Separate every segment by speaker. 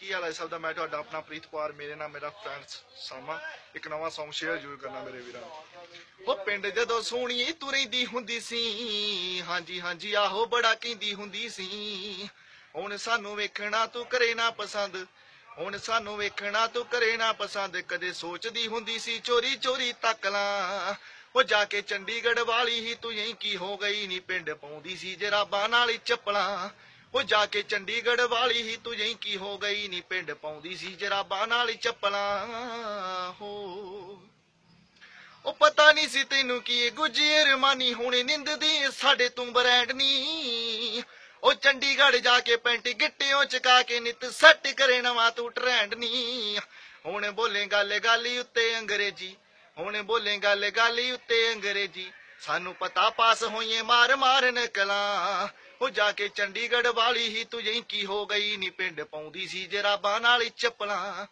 Speaker 1: ਕੀ ਹਾਲ ਹੈ ਸਭ ਦਾ? ਮੈਂ ਤੁਹਾਡਾ ਆਪਣਾ ਪ੍ਰੀਤ ਕੁਮਾਰ, ਮੇਰੇ ਨਾਲ ਮੇਰਾ ਫਰੈਂਡਸ ਸਾਮਾ। ਇੱਕ ਨਵਾਂ Song ਸ਼ੇਅਰ ਜ਼ਰੂਰ ਕਰਨਾ ਮੇਰੇ ਵੀਰਾਂ ਉਹ ਪਿੰਡ ਜਦੋਂ ਸੋਹਣੀ ਤੂੰ ਰਹਿੰਦੀ ਹੁੰਦੀ ਸੀ, ਹਾਂਜੀ ਹਾਂਜੀ, ਆਹੋ ਬੜਾ ਕਹਿੰਦੀ ਹੁੰਦੀ ਸੀ। ਹੁਣ ਸਾਨੂੰ ਵੇਖਣਾ ਤੂੰ ਕਰੇ ਨਾ ਪਸੰਦ, ਹੁਣ ਸਾਨੂੰ ਵੇਖਣਾ ਤੂੰ ਕਰੇ ਨਾ ਪਸੰਦ। ਕਦੇ ਸੋਚਦੀ ਹੁੰਦੀ ਸੀ ਚੋਰੀ ਚੋਰੀ ਤੱਕ ਲਾਂ। ਉਹ ਜਾ ਕੇ ਚੰਡੀਗੜ੍ਹ ਵਾਲੀ ਹੀ ਤੂੰ ਯਹੀਂ ਕੀ ਹੋ ਗਈ ਨੀ, ਪਿੰਡ ਪਾਉਂਦੀ ਸੀ ਜਰਾਬਾਂ ਨਾਲ ਹੀ ਚੱਪਲਾਂ। ਉਹ ਜਾ ਕੇ ਚੰਡੀਗੜ੍ਹ ਵਾਲੀ ਹੀ ਤੂੰ ਯਹੀਂ ਕੀ ਹੋ ਗਈ ਨੀ ਪਿੰਡ ਪਾਉਂਦੀ ਸੀ ਜਰਾਬਾਂ ਨਾਲ ਚੱਪਲਾਂ ਹੋ। ਉਹ ਪਤਾ ਨਹੀਂ ਸੀ ਤੈਨੂੰ ਕੀ ਗੁੱਜੀ ਰਮਾਨੀ ਹੁਣੇ ਨਿੰਦਦੀ, ਸਾਡੇ ਤੂੰ ਬਰੈਂਡ ਨਹੀਂ ਉਹ ਚੰਡੀਗੜ੍ਹ ਜਾ ਕੇ ਪੈਂਟ ਗਿੱਟਿਓ ਚਕਾ ਕੇ ਨਿਤ ਸੱਟ ਕਰੇ ਨਵਾਂ ਤੂੰ ਟ੍ਰੈਂਡ ਨਹੀਂ ਹੁਣ ਬੋਲੇ ਗੱਲ ਗਾਲੀ ਉੱਤੇ ਅੰਗਰੇਜ਼ੀ, ਹੁਣ ਬੋਲੇ ਗੱਲ ਗਾਲੀ ਉੱਤੇ ਅੰਗਰੇਜ਼ੀ। ਸਾਨੂੰ ਪਤਾ ਪਾਸ ਹੋਈਏ ਮਾਰ ਮਾਰ ਨਕਲਾਂ ਉਹ ਜਾ ਕੇ ਚੰਡੀਗੜ੍ਹ ਵਾਲੀ ਹੀ ਤੂੰ ਯਹੀਂ ਕੀ ਹੋ ਗਈ? ਨੀ ਪਿੰਡ ਪਾਉਂਦੀ ਸੀ ਜਰਾਬਾਂ ਨਾਲ ਹੀ ਚੱਪਲਾਂ।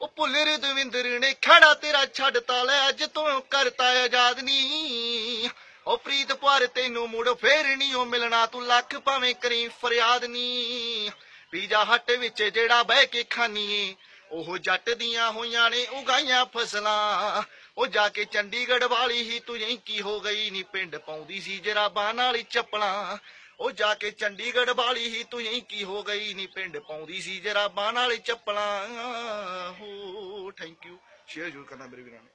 Speaker 1: ਉਹ ਭੁੱਲਰ ਦਵਿੰਦਰ ਨੇ ਖੜਾ ਤੇਰਾ ਛੱਡਤਾ ਲੈ, ਅੱਜ ਤੂੰ ਕਰਤਾ ਆਜ਼ਾਦ ਨੀ। ਉਹ ਪ੍ਰੀਤ ਪਰ ਤੈਨੂੰ ਮੁੜ ਫੇਰ ਨਹੀਂ ਉਹ ਮਿਲਣਾ, ਤੂੰ ਲੱਖ ਭਾਵੇਂ ਕਰੀ ਫਰਿਆਦ ਨੀ। ਪੀਜਾ ਹੱਟ ਵਿੱਚ ਜਿਹੜਾ ਬਹਿ ਕੇ ਖਾਨੀਏ ਉਹ ਜੱਟ ਦੀਆਂ ਹੋਈਆਂ ਨੇ ਉਗਾਈਆਂ ਫਸਲਾਂ। ਉਹ ਜਾ ਕੇ ਚੰਡੀਗੜ੍ਹ ਵਾਲੀ ਹੀ ਤੂੰ ਯਹੀਂ ਹੋ ਗਈ? ਨੀ ਪਿੰਡ ਪਾਉਂਦੀ ਸੀ ਜਰਾਬਾਂ ਨਾਲ ਹੀ ਚੱਪਲਾਂ। ਉਹ ਜਾ ਕੇ ਚੰਡੀਗੜ੍ਹ ਵਾਲੀ ਹੀ ਤੂੰ ਯਹੀਂ ਕੀ ਹੋ ਗਈ ਨੀ ਪਿੰਡ ਪਾਉਂਦੀ ਸੀ? ਜਰਾਬਾਂ ਨਾਲ ਚੱਪਲਾਂ। ਹੋ ਥੈਂਕ ਯੂ ਸ਼ੇਅਰ ਜ਼ਰੂਰ ਕਰਨਾ ਮੇਰੇ ਵੀਰਾਂ ਨੇ।